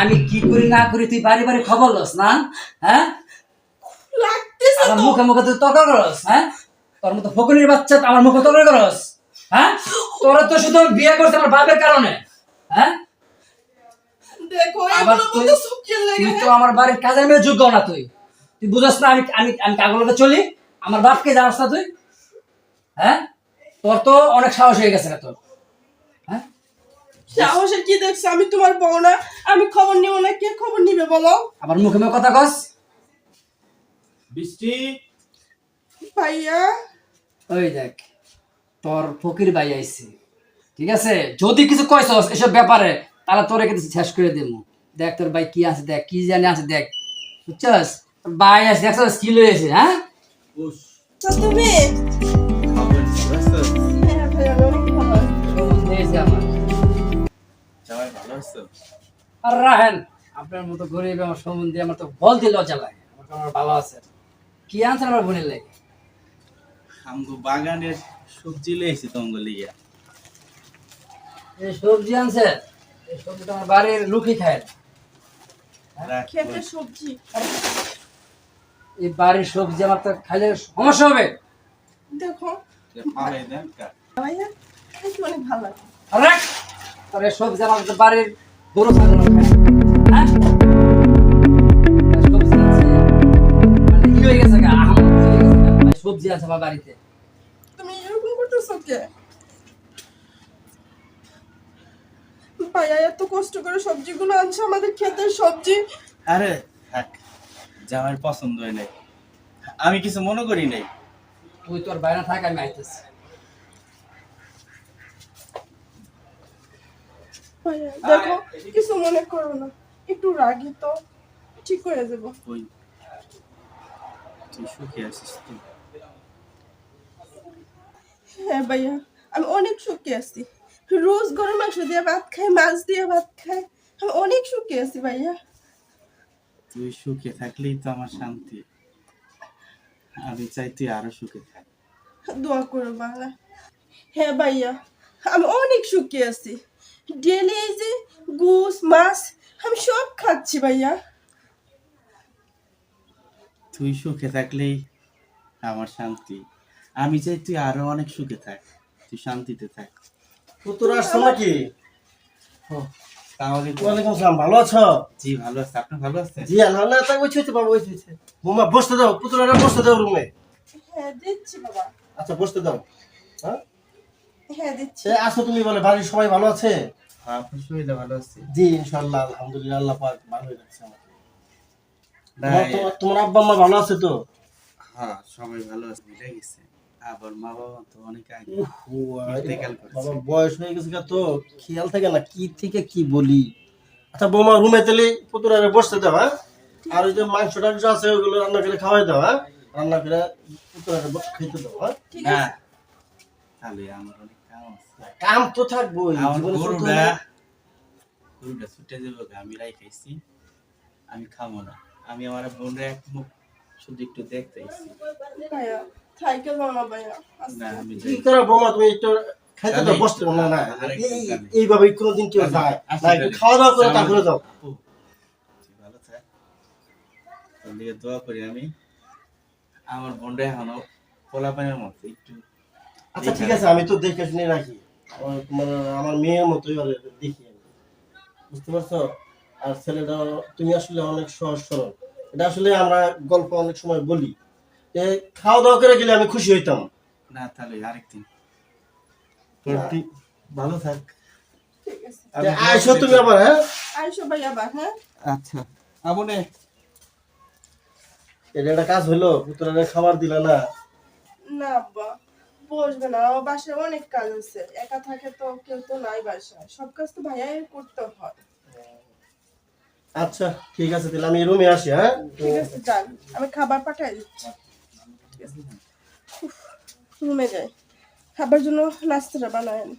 আমি কি করি না করি তুই খবর লস না? হ্যাঁ? আমার মুখে মুখে তুই তর্ক করস হ্যাঁ? তোর মতো ফকুনির বাচ্চা আমার মুখে তর্ক করস হ্যাঁ? তোরা তো শুধু বিয়ে করছে আমার বাপের কারণে হ্যাঁ? দেখো তুই তো আমার বাড়ির কাজের মেয়ে যোগ্য না তুই। তুই বুঝস না আমি আমি আমি কাগলকে চলি আমার বাপকে জানাস না তুই। হ্যাঁ? তোর তো অনেক সাহস হয়ে গেছে না তোর। হ্যাঁ? সাহসের কি দেখছ? আমি তোমার বউ না আমি খবর নিব না কে খবর নিবে বলো? আমার মুখে মুখে কথা কস। বৃষ্টি। ভাইয়া। ওই দেখ তোর ফকির ভাই আইছে। ঠিক আছে? যদি কিছু কইছস এসব ব্যাপারে তাহলে তোরে কিন্তু শেষ করে দেব দেখ তোর ভাই কি আছে দেখ কি জানে আছে দেখ। বুঝছস? ভাই আছে হ্যাঁ তুমি? হ্যাঁ ভালো আছি। সবুজ সবাই ভালো আছো? আর রাহেন আপনার মতো গরিব আমার সম্বন্ধে আমার তো বলতে লজ্জা লাগে। আমার আমার ভালো আছে। কি আনছেন আমার বোনের লেগে? আমগো বাগানের সবজি লইছি তোমাকে লিগা। এই সবজি আনছে? এই সবজিটা আমার বাড়ির লুকি খায়। খেতে সবজি। এই বাড়ির সবজি আমার তো খাইলে সমস্যা হবে। দেখো। অনেক ভালো লাগে সবজি আমার বাড়ির গরু ছাগল হ্যাঁ? সবজি আছে। মানে সবজি আছে আমার বাড়িতে। তুমি এরকম করতেছো কে? ভাইয়া এত কষ্ট করে সবজিগুলো আনছে আমাদের ক্ষেতের সবজি। আরে জামাইয়ের পছন্দ হয় নাই। আমি কিছু মনে করি নাই। তুই তোর বাইরে থাক আমি আইতেছি। ভাইয়া দেখো কিছু মনে করো না। একটু রাগি তো ঠিক হয়ে যাব। ওই তুই সুখে আছিস তুই হ্যাঁ ভাইয়া আমি অনেক সুখে আছি। রোজ গরম মাংস দিয়ে ভাত খাই মাছ দিয়ে ভাত খাই আমি অনেক সুখে আছি ভাইয়া। তুই সুখে থাকলেই তো আমার শান্তি। আমি চাই তুই আরও সুখে থাক। দোয়া করো বাংলা। হ্যাঁ ভাইয়া আমি অনেক সুখে আছি। ডেলি এই যে গোস মাছ আমি সব খাচ্ছি ভাইয়া। তুই সুখে থাকলেই আমার শান্তি। আমি চাই তুই আরও অনেক সুখে থাক। তুই শান্তিতে থাক। পুতুর আসছো নাকি ওয়ালাইকুম আসসালাম ভালো আছো? জি ভালো আছে। আপনি ভালো আছেন? জি আলহামদুলিল্লাহ তাই বসে হচ্ছে বাবা বসে হচ্ছে মোমা বসতে দাও পুতুরারা বসতে দাও রুমে হ্যাঁ দিচ্ছি বাবা। আচ্ছা বসতে দাও। হ্যাঁ? হ্যাঁ দিচ্ছি। আসো তুমি বলে বাড়ির সবাই ভালো আছে? হ্যাঁ, আপনার শরীরে ভালো আছে। জি ইনশাআল্লাহ আলহামদুলিল্লাহ আল্লাহ পাক ভালোই রাখছে আমাকে তোমার- আব্বা আম্মা ভালো আছে তো? হ্যাঁ সবাই ভালো আছে মিলে গেছে। আবার মা বাবা তো অনেক আগে। বাবা বয়স হয়ে গেছে তো খেয়াল থাকে না কি থেকে কি বলি। আচ্ছা বৌমা রুমে তেলে পুতুরারে বসতে দাও হ্যাঁ? আর ওই যে মাংস টাংস আছে ওগুলো রান্না করে খাওয়াই দাও হ্যাঁ? রান্না করে পুতুরারে খাইতে হ্যাঁ? তাহলে আমার অনেক কাম আছে। কাম তো থাকবোই আমার গরুটা গরুটা ছুটে যাব আমি রাই খাইছি। আমি খাব না। আমি আমার বোনরা এক মুখ শুধু একটু দেখতে আমি কি করে বৌমা তুমি একটু খাইতে দাও বসতে না না। আরেকটু এই- তাহলে। এইভাবে কোনোদিন কেউ আচ্ছা, যায়। আচ্ছা, না একটু তাহলে। খাওয়া দাওয়া করে তারপরে যাও। ভালো থাক। দোয়া করি আমি। আমার বোনরা এখনও পোলাপানের মতো একটু আচ্ছা ঠিক আছে আমি তো দেখে শুনে রাখি। আমার মানে আমার মেয়ের মতোই দেখি আমি। বুঝতে পারছ? আর ছেলেটা তুমি আসলে অনেক সহজ সরল। এটা আসলে আমরা গল্প অনেক সময় বলি। খাওয়া দাওয়া করে গেলে আমি খুশি হইতাম। না তাহলে আরেকদিন। ভালো থাক। ঠিক আছে। আমি যে আইসো তুমি আবার হ্যাঁ? আইসো ভাইয়া বা হ্যাঁ? আচ্ছা। আমনে। এটা একটা কাজ হলো পুত্রের খাবার দিলা না। না আব্বা বসবে না বাসায় অনেক কাজ আছে। একা থাকে তো কেউ তো নাই বাসায়। সব কাজ তো ভাইয়াই করতে হয়। আচ্ছা ঠিক আছে তাহলে আমি রুমে আসি হ্যাঁ? ঠিক আছে যান। আমি খাবার পাঠাই দিচ্ছি। রুমে যাই খাবার জন্য নাস্তাটা বানায়েন